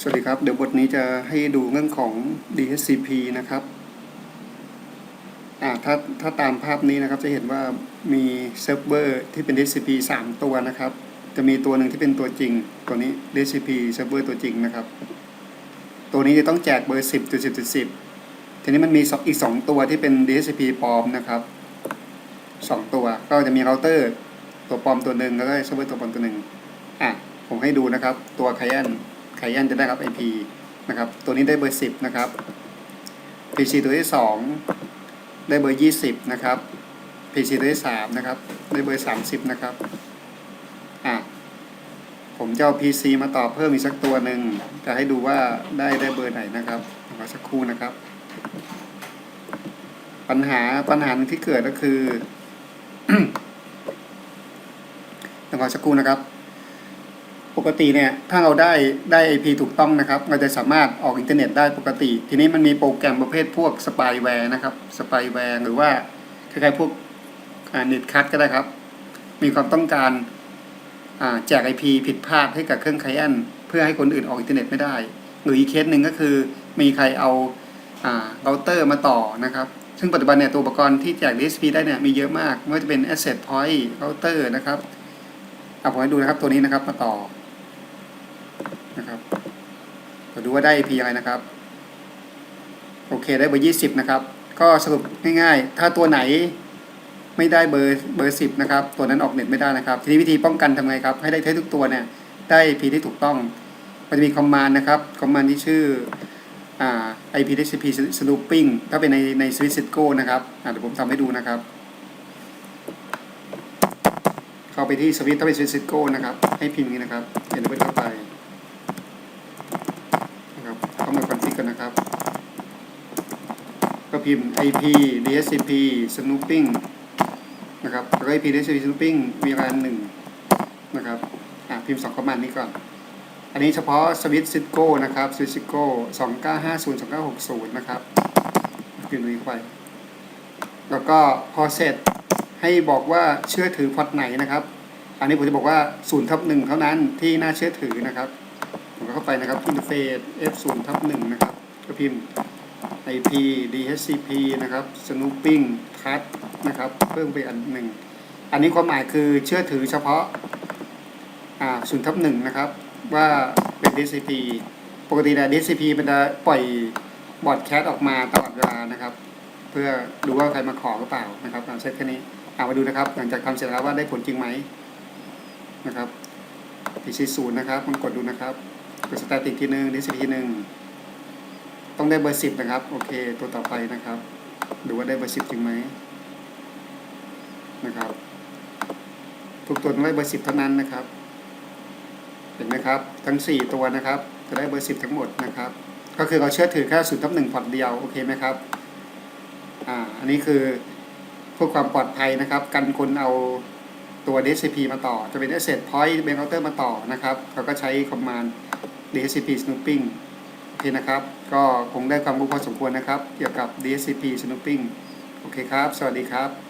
สวัสดีครับ เดี๋ยวบทนี้จะให้ดูเรื่องของ DHCP นะครับอ่าถ้าถ้าตามภาพนี้นะครับจะเห็นว่ามีเซิร์ฟเวอร์ที่เป็น DHCP 3 ตัวนะครับ จะมีตัวหนึ่งที่เป็นตัวจริง ตัวนี้ DHCP เซิร์ฟเวอร์ตัวจริงนะครับ ตัวนี้จะต้องแจกเบอร์ 10จุด10จุด10 ทีนี้มันมีอีก 2 ตัวที่เป็น DHCP ปลอมนะครับ 2 ตัวก็จะมีเราเตอร์ตัวปลอมตัวหนึ่งแล้วก็เซิร์ฟเวอร์ตัวปลอมตัวหนึ่งอะผมให้ดูนะครับตัวไคยัน ไคยันจะได้รับ IP นะครับตัวนี้ได้เบอร์ 10 นะครับ PC ตัวที่ 2 ได้เบอร์ 20 นะครับ PC ตัวที่ 3 นะครับ ได้เบอร์ 30 นะครับอะผมจะเอา PC มาต่อเพิ่มอีกสักตัวหนึ่งจะให้ดูว่าได้ได้เบอร์ไหนนะครับรอสักครู่นะครับ ปัญหาปัญหาหนึ่งที่เกิดก็คือต้องรอสักครู่นะครับ ปกติเนี่ยถ้าเราได้ได้ IP ถูกต้องนะครับ เราจะสามารถออกอินเทอร์เน็ตได้ปกติ ทีนี้มันมีโปรแกรมประเภทพวกสปายแวร์นะครับสปายแวร์หรือว่าคล้ายๆพวกเน็ตคัทก็ได้ครับ มีความต้องการแจก IP ผิดพลาดให้กับเครื่องไคลเอนเพื่อให้คนอื่นออกอินเทอร์เน็ตไม่ได้ หรืออีกเคสหนึ่งก็คือมีใครเอาเราเตอร์มาต่อนะครับ ซึ่งปัจจุบันเนี่ยตัวอุปกรณ์ที่แจก DSP ได้เนี่ยมีเยอะมาก ไม่ว่าจะเป็น Asset Point Router นะครับเอาผมให้ดูนะครับตัวนี้นะครับมาต่อ นะครับเราดูว่าได้ IP อะไรนะครับ โอเคได้เบอร์20นะครับ ก็สรุปง่ายๆ ถ้าตัวไหนไม่ได้เบอร์เบอร์10นะครับ ตัวนั้นออกเน็ตไม่ได้นะครับ ทีนี้วิธีป้องกันทำไงครับ ให้ได้ทุกตัวเนี่ย ได้ IP ที่ถูกต้องมันจะมีคอมมานด์นะครับ คอมมานด์ที่ชื่ออ่า IP TCP snooping ถ้าเป็นในใน Swiss Cisco นะครับอ่าเดี๋ยวผมทำให้ดูนะครับ เข้าไปที่สวิตถ้าเป็น Swiss Cisco นะครับ ให้พิมพ์นี้นะครับเดี๋ยวเราเข้าไป นะครับต้องมาคอนฟิกกันนะครับ ก็พิมพ์ IP DHCP snooping นะครับแล้วก็ IP DHCP snooping มีรานหนึ่งนะครับอะพิมพ์สองคอมมานด์นี้ก่อน อันนี้เฉพาะสวิตซิโก้นะครับสวิตซิโก้สองเก้าห้าศูนย์สองเก้าหกศูนย์นะครับพิมพ์นี้ไปแล้วก็พอเสร็จให้บอกว่าเชื่อถือพอร์ตไหนนะครับ อันนี้ผมจะบอกว่า0ทับหนึ่งเท่านั้นที่น่าเชื่อถือนะครับผมก็เข้าไปนะครับ interface f0 ทับ1นะครับ ก็พิมพ์ ip dhcp นะครับ snooping cat นะครับ เพิ่มไปอันหนึ่ง อันนี้ความหมายคือเชื่อถือเฉพาะอ่า0ทับ1นะครับ ว่าเป็น dhcp ปกติแล้ว dhcp มันจะปล่อยบอร์ดแคสออกมาตลอดเวลานะครับ เพื่อดูว่าใครมาขอหรือเปล่านะครับเอาเซตแค่นี้เอามาดูนะครับ หลังจากทำเสร็จแล้วว่าได้ผลจริงไหมนะครับ PC 0นย์นะครับมันกดดูนะครับกดสแตติกทีหนึ่งดิสทีหนึ่ง ต้องได้เบอร์สิบนะครับ โอเค ตัวต่อไปนะครับ ดูว่าได้เบอร์สิบจริงไหมนะครับ ทุกตัวต้องได้เบอร์สิบเท่านั้นนะครับ เห็นไหมครับ ทั้งสี่ตัวนะครับ จะได้เบอร์สิบทั้งหมดนะครับ ก็คือเราเชื่อถือแค่ศูนย์ทับหนึ่งพอร์ตเดียว โอเคไหมครับ อ่า อันนี้คือเพื่อความปลอดภัยนะครับ กันคนเอาตัว DHCP มาต่อ จะเป็น Asset Point เป็น Router มาต่อนะครับเขาก็ใช้คอมมานด์ DHCP snooping อเคนะครับ ก็คงได้ความรู้พอสมควรนะครับ เกี่ยวกับ DSCP snooping โอเคครับ สวัสดีครับ